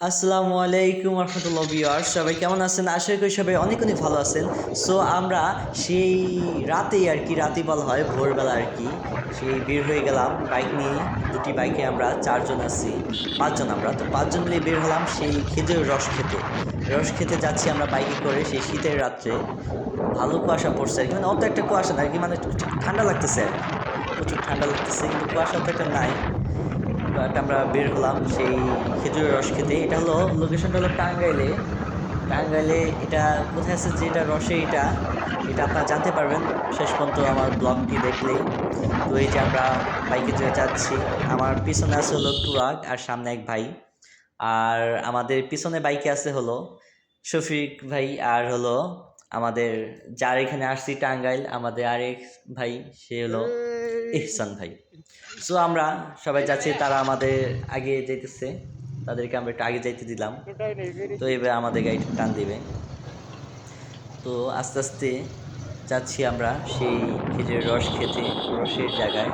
আসসালামু আলাইকুম রহমতুল্লাহ বিয়ার সবাই কেমন আছেন? আশা করি সবাই অনেক অনেক ভালো আছেন। সো আমরা সেই রাতেই আর কি রাতেই বলা হয়, ভোরবেলা আর কি, সেই বের হয়ে গেলাম বাইক নিয়ে। দুটি বাইকে আমরা চারজন আছি, পাঁচজন আমরা। তো পাঁচজন মিলে বের হলাম সেই খেজুর রস খেতে। রস খেতে যাচ্ছি আমরা বাইকে করে সেই শীতের রাত্রে। ভালো কুয়াশা পড়ছে আর কি। মানে অত একটা কুয়াশা না আর কি মানে ঠান্ডা লাগতেছে প্রচুর ঠান্ডা লাগতেছে, কিন্তু কুয়াশা তো একটা নাই। আমরা বের হলাম সেই খেজুরের রস খেতে। এটা হলো লোকেশনটা হলো টাঙ্গাইলে। টাঙ্গাইলে এটা কোথায় আছে যে এটা রসে এটা এটা আপনারা জানতে পারবেন। শেষ পর্যন্ত আমার ব্লগটি দেখলেই। তো এই যে আমরা বাইকে যে যাচ্ছি, আমার পিছনে আছে হলো টুরাক আর সামনে এক ভাই। আর আমাদের পিছনে বাইকে আছে হলো শফিক ভাই আর হলো আমাদের যার এখানে আসছি টাঙ্গাইল আমাদের আরেক ভাই সে হলো ইহসান ভাই। সো আমরা সবাই যাচ্ছি তারা আমাদের আগে যাইতেছে তাদেরকে আমরা একটু আগে যাইতে দিলাম। তো এবার আমাদের গাড়িটা টান দিবে। তো আস্তে আস্তে যাচ্ছি আমরা সেই খেজুরের রস খেতে রসের জায়গায়।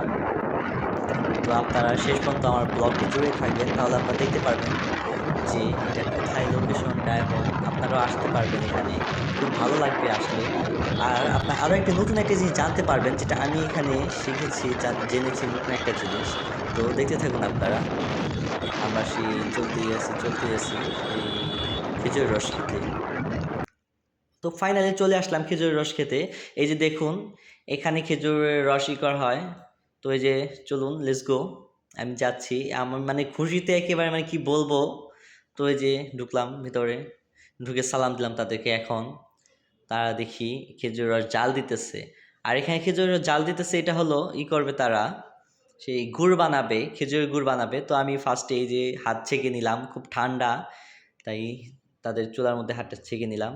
তো আপনারা শেষ পর্যন্ত আমার ব্লগটি জুড়ে থাকবেন তাহলে আপনারা দেখতে পারবেন। যে এটা কোথায় লোকেশনটা এবং আপনারাও আসতে পারবেন এখানে। খুব ভালো লাগবে আসলে। আর আপনার আরও একটা নতুন একটা জিনিস জানতে পারবেন, যেটা আমি এখানে শিখেছি জান- জেনেছি নতুন একটা জিনিস। তো দেখতে থাকুন আপনারা। আমরা সেই চলতে আছি চলতে আছি সেই খেজুর রস খেতে। তো ফাইনালি চলে আসলাম খেজুরের রস খেতে। এই যে দেখুন, এখানে খেজুরের রস ই করা হয়। তো এই যে চলুন লেটস গো আমি যাচ্ছি। আমার মানে খুশিতে একেবারে মানে কি বলব? তো এই যে ঢুকলাম ভিতরে, ঢুকে সালাম দিলাম তাদেরকে, এখন তারা দেখি খেজুর রস জাল দিতেছে। আর এখানে খেজুর জাল দিতেছে, এটা হলো ই করবে তারা, সেই গুড় বানাবে, খেজুরের গুড় বানাবে। তো আমি ফার্স্টে এই যে হাত ছেঁকে নিলাম, খুব ঠান্ডা, তাই তাদের চুলার মধ্যে হাতটা ছেঁকে নিলাম।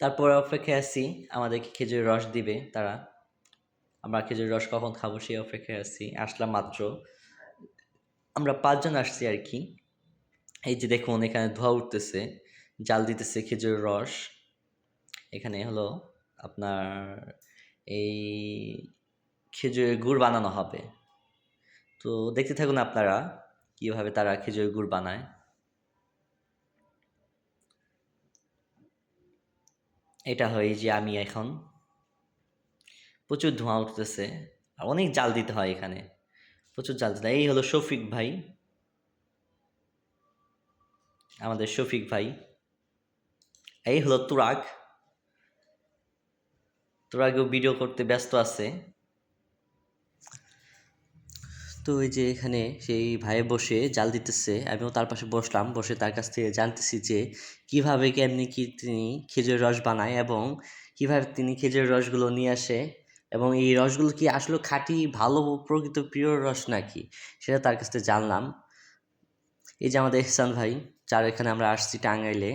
তারপর অপেক্ষায় আছি আমাদেরকে খেজুরের রস দিবে তারা? আমরা খেজুরের রস কখন খাব সেই অপেক্ষায় আছি, আসলাম মাত্র। আমরা পাঁচজন আসছি আর কি। এই যে দেখুন, এখানে ধোয়া উঠতেছে, জাল দিতেছে খেজুরের রস। এখানে হলো আপনার এই খেজুরের গুড় বানানো হবে। তো দেখতে থাকুন আপনারা কীভাবে তারা খেজুরের গুড় বানায়। এটা হয় যে আমি এখন। প্রচুর ধোঁয়া উঠতেছে, আর অনেক জাল দিতে হয় এখানে। প্রচুর জাল দিতে এই হলো শফিক ভাই। আমাদের শফিক ভাই। এই হলো তুরাগ। তুরাগও ভিডিও করতে ব্যস্ত আছে। তো ওই যে এখানে সেই ভাই বসে জাল দিতেছে, আমিও তার পাশে বসলাম, বসে তার কাছ থেকে জানতেছি যে কীভাবে কেমনি কি তিনি খেজুরের রস বানায় এবং কীভাবে তিনি খেজুরের রসগুলো নিয়ে আসে এবং এই রসগুলো কি আসলে খাঁটি ভালো প্রকৃত প্রিয় রস নাকি, সেটা তার কাছ থেকে জানলাম। এই যে আমাদের এহসান ভাই, যার এখানে আমরা আসছি টাঙ্গাইলে,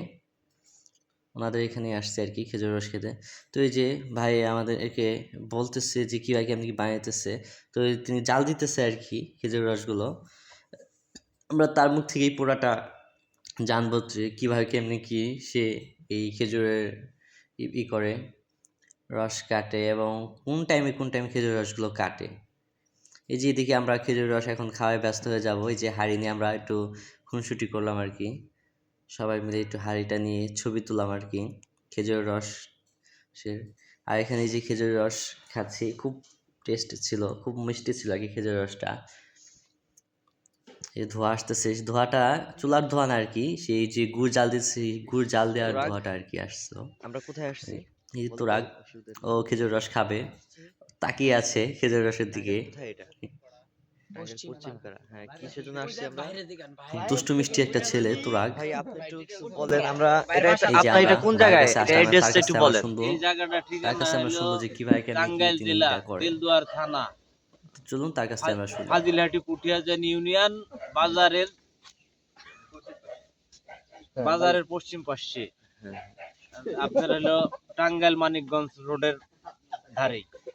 ওনাদের এখানে আসছে আর কি খেজুর রস খেতে। তো এই যে ভাই আমাদের একে বলতেছে যে কীভাবে কেমনি কি বানাইতেছে, তো তিনি জাল দিতেছে আর কি খেজুর রসগুলো। আমরা তার মুখ থেকেই পুরাটা জানব যে কীভাবে কেমনি কি সে এই খেজুরের ই করে রস কাটে এবং কোন টাইমে কোন টাইমে খেজুর রসগুলো কাটে। এই যে এদিকে আমরা খেজুর রস এখন খাওয়ায় ব্যস্ত হয়ে যাব এই যে হাঁড়ি নিয়ে আমরা একটু খুনসুটি করলাম আর কি। সবাই মিলে একটু হাঁড়িটা নিয়ে ছবি তুললাম আর কি খেজুর রস আর এখানে এই যে খেজুর রস খাচ্ছি খুব টেস্ট ছিল খুব মিষ্টি ছিল আর কি খেজুর রসটা। এই ধোঁয়া আসতেছে ধোঁয়াটা চুলার ধোঁয়া না আর কি সেই যে গুড় জাল দিচ্ছি গুড় জাল দেওয়ার? ধোঁয়াটা আর কি আসছিল আমরা কোথায় আসছি? এই তো রাগ? ও খেজুর রস খাবে। তাকিয়ে আছে খেজুর রসের দিকে। হ্যাঁ দুষ্টু মিষ্টি একটা ছেলে তুরাগ। ভাই আপনি একটু কিছু বলেন আমরা এটা আসা- এই যে আপনার এটা কোন জায়গায়? কাছে এটা আসলাম, তার অ্যাড্রেসটা কাছে একটু আমরা বলেন। এই জায়গাটা তার ঠিকানা আমরা শুনব যে কীভাবে কেন টাঙ্গাইল জেলা তেলদুয়ার থানা। চলুন তার কাছ থেকে আমরা শুনি পুঠিয়াজান ইউনিয়ন বাজারের বাজারের পশ্চিম পাশে। হ্যাঁ। আপনার হলো টাঙ্গাইল মানিকগঞ্জ রোডের ধারেই। ও,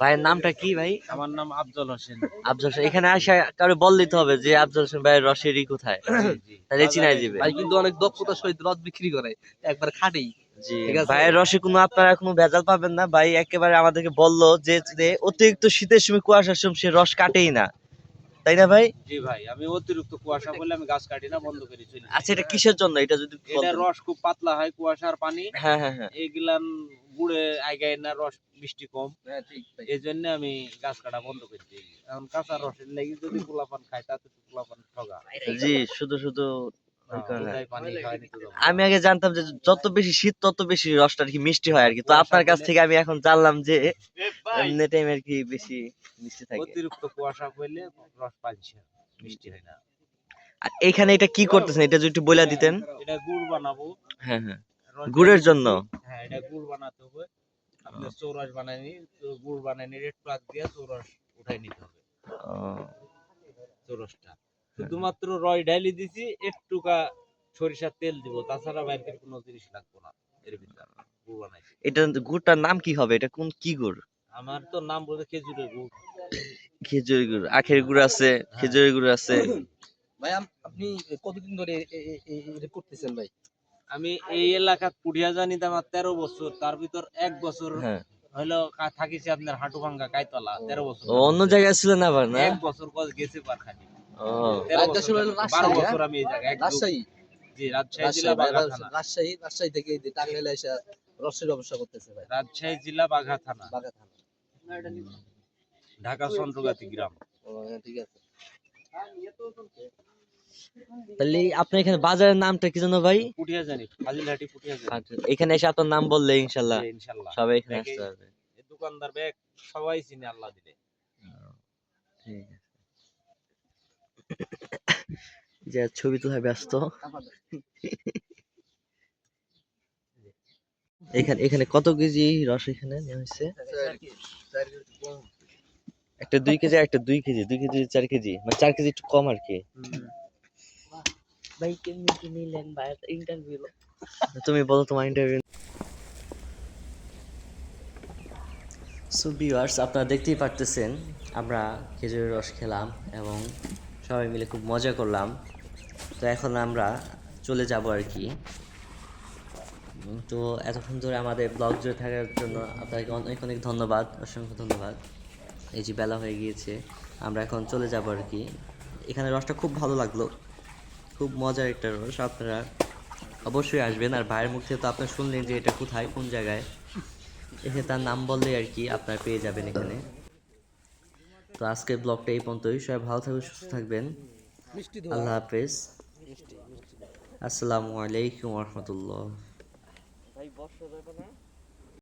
ভাইয়ের নামটা কি ভাই? আমার নাম আফজল হোসেন। আফজল হোসেন এখানে আসে কারও বল দিতে হবে যে আফজল হোসেন ভাইয়ের রসেরই কোথায়? তাহলে চিনাই দিবে। ভাই কিন্তু অনেক দক্ষতার সহিত রদ বিক্রি করে একবার খাটেই। ভাইয়ের রসে কোনো আপনারা কোনো ভেজাল পাবেন না। ভাই একেবারে আমাদেরকে বলল যে অতিরিক্ত শীতের সময় কুয়াশার সময় সে রস কাটেই না। তাই না ভাই? জি ভাই আমি অতিরিক্ত কুয়াশা বলে আমি গাছ কাটি না বন্ধ করে চলি। আচ্ছা এটা কিসের জন্য? এটা যদি এটা রস খুব পাতলা হয় কুয়াশার পানি। হ্যাঁ হ্যাঁ হ্যাঁ। এইগুলান গুড়ে আগায় না রস মিষ্টি কম। হ্যাঁ এই জন্য আমি গাছ কাটা বন্ধ করে দিই এখন কাঁচা রসের লেগে যদি পোলাপান খায় তাতে তো পোলাপান ঠগা। জি শুধু শুধু যাব। আমি আগে জানতাম যে যত বেশি শীত তত বেশি রসটা আর কি মিষ্টি হয় আর কি। তো আপনার কাছ থেকে আমি এখন জানলাম যে এমনি টাইম আর কি বেশি মিষ্টি থাকে। অতিরিক্ত কুয়াশা পড়লে রস পাচ্ছে মিষ্টি হয় না। আর এখানে এটা কি করতেছেন? এটা যদি একটু বলে দিতেন। এটা গুড় বানাবো। হ্যাঁ হ্যাঁ। গুড়ের জন্য? হ্যাঁ এটা গুড় বানাতে হবে। আপনার চৌরস বানায়নি গুড় বানায়নি রেড দিয়ে চৌরস উঠাই নিতে হবে। চৌরসটা। শুধুমাত্র রয় ডাইলি দিছি একটুকা সরিষার তেল দিব। তাছাড়া বাইরের কোনো জিনিস লাগবে না এর ভিতরে গুড় বানাইছি। এটা গুড়টার নাম কি হবে? এটা কোন কি গুড়? আমার তো নাম বলতে খেজুরের গুড়। খেজুরি গুড় আখের গুড় আছে খেজুরি গুড় আছে। ভাই আপনি কতদিন ধরে করতেছেন ভাই? আমি এই এলাকাত পুড়িয়া জানি আমার তেরো বছর তার ভিতর এক বছর হ্যাঁ। হইল কা- থাকিছি আপনার হাঁটু ভাঙ্গা কাইতলা তেরো বছর। অন্য জায়গায় ছিলেন আবার না? এক বছর কল গেছে পারখানি। ও। রাজশাহী বছর হলো থাকি। বারো বছর আমি এই জায়গায় রাজশাহী? জি রাজশাহী জেলা রাজশাহী বাঘা থানা। রাজশাহী রাজশাহী থেকে এই টাঙ্গাইলে এসে রসের ব্যবসা করতেছে ভাই। রাজশাহী জেলা বাঘা থানা। ঢাকা চন্দ্রগাতি গ্রাম। হ্যাঁ, ঠিক আছে। তাহলে আপনার এখানে বাজারের নামটা কি জানো ভাই? পুঠিয়া জানি আচ্ছা, এখানে এসে আপনার নাম বললে ইনশাল্লাহ। সবাই এখানে আসতে পারবে। দোকানদার ব্যাগ সবাই চিনে আল্লাহ দিলে। ঠিক আছে। যে ছবি তোলায় ব্যস্ত। এখানে এখানে কত কেজি রস এখানে নেওয়া হয়েছে? একটা দুই কেজি একটা দুই কেজি। দুই কেজি চার কেজি। মানে চার কেজি একটু কম আর কি। ভাই কেমনি কি নিলেন ভাই ইন্টারভিউ তুমি বলো তোমার ইন্টারভিউ সো ভিউয়ার্স আপনারা দেখতেই পারতেছেন আমরা খেজুরের রস খেলাম এবং সবাই মিলে খুব মজা করলাম। তো এখন আমরা চলে যাব আর কি। তো এতক্ষণ ধরে আমাদের ব্লগ জুড়ে থাকার জন্য আপনাকে অনেক অনেক ধন্যবাদ অসংখ্য ধন্যবাদ। এই যে বেলা হয়ে গিয়েছে আমরা এখন চলে যাব আর কি। এখানে রসটা খুব ভালো লাগল। খুব মজার একটা রস আপনারা অবশ্যই আসবেন। আর ভাইয়ের মুখ থেকে তো আপনারা শুনলেন যে এটা কোথায় কোন জায়গায়। এখানে তার নাম বললে আর কি আপনারা পেয়ে যাবেন এখানে। তো আজকের ব্লগটা এই পর্যন্তই। সবাই ভালো থাকবেন সুস্থ থাকবেন। আল্লাহ হাফেজ। আসসালামু আলাইকুম রহমতুল্লাহ। ভাই বর্ষা যাবে না?